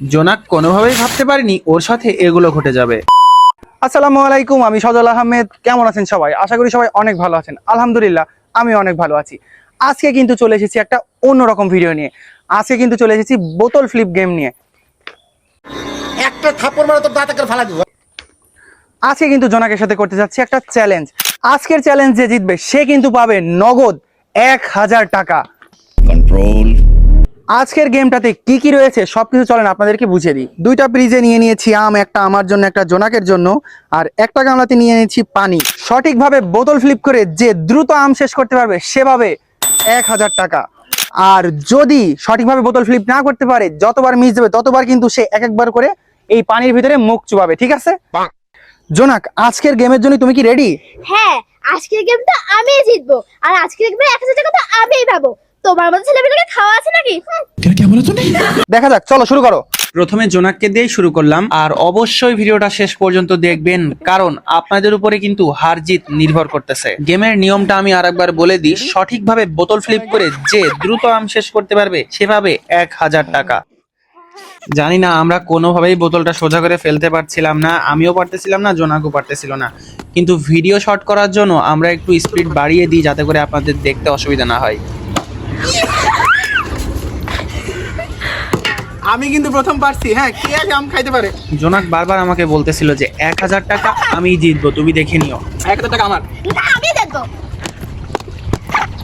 জোনাক কোনোভাবেই ভাবতে পারেনি ওর সাথে এগুলো ঘটে যাবে। আসসালামু আলাইকুম আমি সজল আহমেদ। কেমন আছেন সবাই? আশা করি সবাই অনেক ভালো আছেন। আলহামদুলিল্লাহ আমি অনেক ভালো আছি। আজকে কিন্তু চলে এসেছি একটা অন্যরকম ভিডিও নিয়ে। আজকে কিন্তু চলে এসেছি বোতল ফ্লিপ গেম নিয়ে। একটা থাপ্পড় মারা তোর দাঁতে করে ফালা দিব। আজকে কিন্তু জোনাকের সাথে করতে যাচ্ছি একটা চ্যালেঞ্জ আজকের চ্যালেঞ্জ যে জিতবে সে কিন্তু পাবে নগদ এক হাজার টাকা। কন্ট্রোল আজকের গেমটাতে কি কি রয়েছে সব সবকিছু চলেন আপনাদেরকে বুঝিয়ে দিই। দুইটা ফ্রিজে নিয়ে নিয়েছি আম একটা আমার জন্য একটা জোনাকের জন্য আর একটা গামলাতে নিয়ে নিয়েছি পানি। সঠিকভাবে বোতল ফ্লিপ করে যে দ্রুত আম শেষ করতে পারবে সেভাবে এক হাজার টাকা। আর যদি সঠিকভাবে বোতল ফ্লিপ না করতে পারে যতবার মিস দেবে ততবার কিন্তু সে এক একবার করে এই পানির ভিতরে মুখ চুবাবে ঠিক আছে? জোনাক আজকের গেমের জন্য তুমি কি রেডি হ্যাঁ আজকের গেমটা আমি জিতবো। আর আজকের গেমে এক হাজার টাকা তো আমিই পাবো। তোমার মতো ছেলেমেয়েকে খাওয়া আছে নাকি। দেখা যাক চলো শুরু করো। প্রথমে জোনাককে দিয়েই শুরু করলাম আর অবশ্যই ভিডিওটা শেষ পর্যন্ত দেখবেন কারণ আপনাদের উপরে কিন্তু হার জিত নির্ভর করতেছে। গেমের নিয়মটা আমি আরেকবার বলে দিই সঠিকভাবে বোতল ফ্লিপ করে যে দ্রুত আম শেষ করতে পারবে সেভাবে এক হাজার টাকা। জানি না আমরা কোনোভাবেই বোতলটা সোজা করে ফেলতে পারছিলাম না আমিও পারতেছিলাম না জোনাকও পারতেছিল না। কিন্তু ভিডিও শর্ট করার জন্য আমরা একটু স্পিড বাড়িয়ে দিই যাতে করে আপনাদের দেখতে অসুবিধা না হয়। আমি কিন্তু প্রথম পারছি হ্যাঁ কে আগে আম খাইতে পারে? জোনাক বারবার আমাকে বলতেছিল যে এক হাজার টাকা আমি জিতবো তুমি দেখে নিও। এক হাজার টাকা আমার। না আমি দেখব।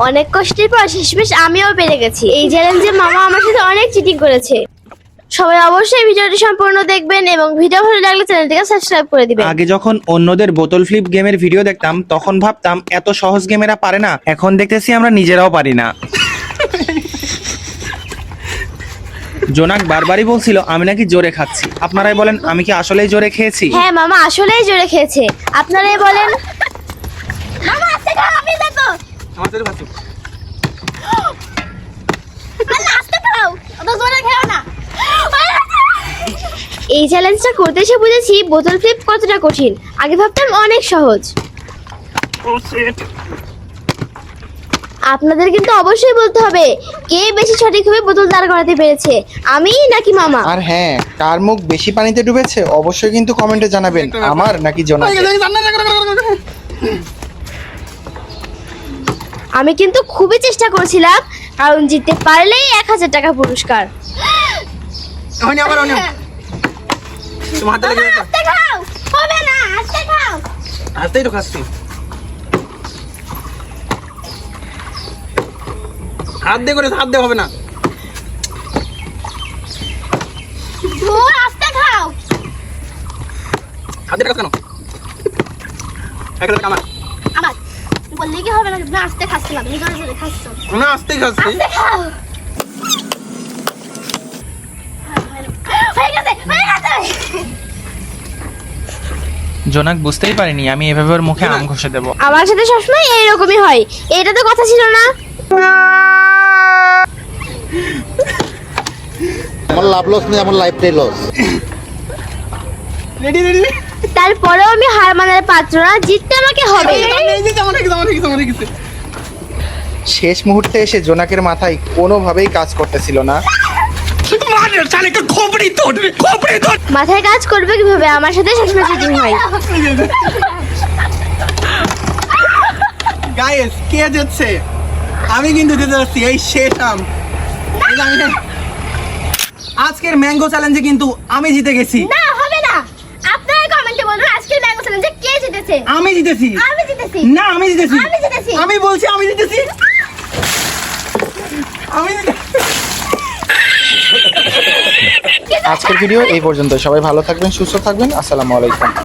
অনেক কষ্টের পর শেষমেশ আমিও পেরে গেছি। এই চ্যালেঞ্জে মামা আমার সাথে অনেক চিটিং করেছে। সবাই অবশ্যই ভিডিওটি সম্পূর্ণ দেখবেন এবং ভিডিও ভালো লাগলে চ্যানেলটিকে সাবস্ক্রাইব করে দিবেন। আগে যখন অন্যদের বোতল ফ্লিপ গেমের ভিডিও দেখতাম তখন ভাবতাম এত সহজ গেমেরা পারে না। এখন দেখতেছি আমরা নিজেরাও পারি না। জোনাক বারবারই বলছিল আমি নাকি জোরে খাচ্ছি। আপনারাই বলেন আমি কি আসলেই জোরে খেয়েছি? হ্যাঁ মামা আসলেই জোরে খেয়েছে। আপনারাই বলেন। মামা আস্তে খাও আমি দেখো। আমার সাথে পারছ আস্তে খাও অত জোরে খেও না। এই চ্যালেঞ্জটা করতে এসে বুঝেছি বোতল ফ্লিপ কতটা কঠিন। আগে ভাবতাম অনেক সহজ। আপনাদের কিন্তু অবশ্যই বলতে হবে কে বেশি সঠিকভাবে বোতল দাঁড় করাতে পেরেছে আমি নাকি মামা? আর হ্যাঁ কার মুখ বেশি পানিতে ডুবেছে অবশ্যই কিন্তু কমেন্টে জানাবেন আমার নাকি জোনাক আমি কিন্তু খুবই চেষ্টা করেছিলাম কারণ জিততে পারলেই এক হাজার টাকা পুরস্কার। হাতে খাও হবে না খাও। হাতেই তো খাচ্ছি। হাত দিয়ে করে হাত দিয়ে হবে না। ধুর আস্তে খাও। হাতে কাজ কেন? এক আমার। বললে কি হবে না না আস্তে খাচ্ছিলাম এই কারণে খাচ্ছ। না আসতেই খাচ্ছি। আস্তে খাও। গেছে গেছে জোনাক বুঝতেই পারিনি আমি এভাবে ওর মুখে আম ঘষে দেবো। আমার সাথে সবসময় এইরকমই হয়। এটা তো কথা ছিল না। আমার লাভ লস নেই আমার লাইফটাই লস রেডি রেডি তারপরেও আমি হার মানার পাত্র না জিততে আমাকে হবে। শেষ মুহূর্তে এসে জোনাকের মাথায় কোনোভাবেই কাজ করতেছিল না। মাথায় কাজ করবে কীভাবে? আমার সাথে সবসময় চিটিং হয়। গাইস কে যাচ্ছে আমি কিন্তু দিতে যাচ্ছি এই শেষ আমি- আজকের ম্যাঙ্গো চ্যালেঞ্জে কিন্তু আমি জিতে গেছি। না হবে না। আপনারা কমেন্টে বলুন আজকের ম্যাঙ্গো চ্যালেঞ্জে কে জিতেছে? আমি জিতেছি। আমি জিতেছি। না আমি জিতেছি। আমি জিতেছি। আমি বলছি আমি জিতেছি। আমি আজকের ভিডিও এই পর্যন্ত সবাই ভালো থাকবেন সুস্থ থাকবেন। আসসালামু আলাইকুম।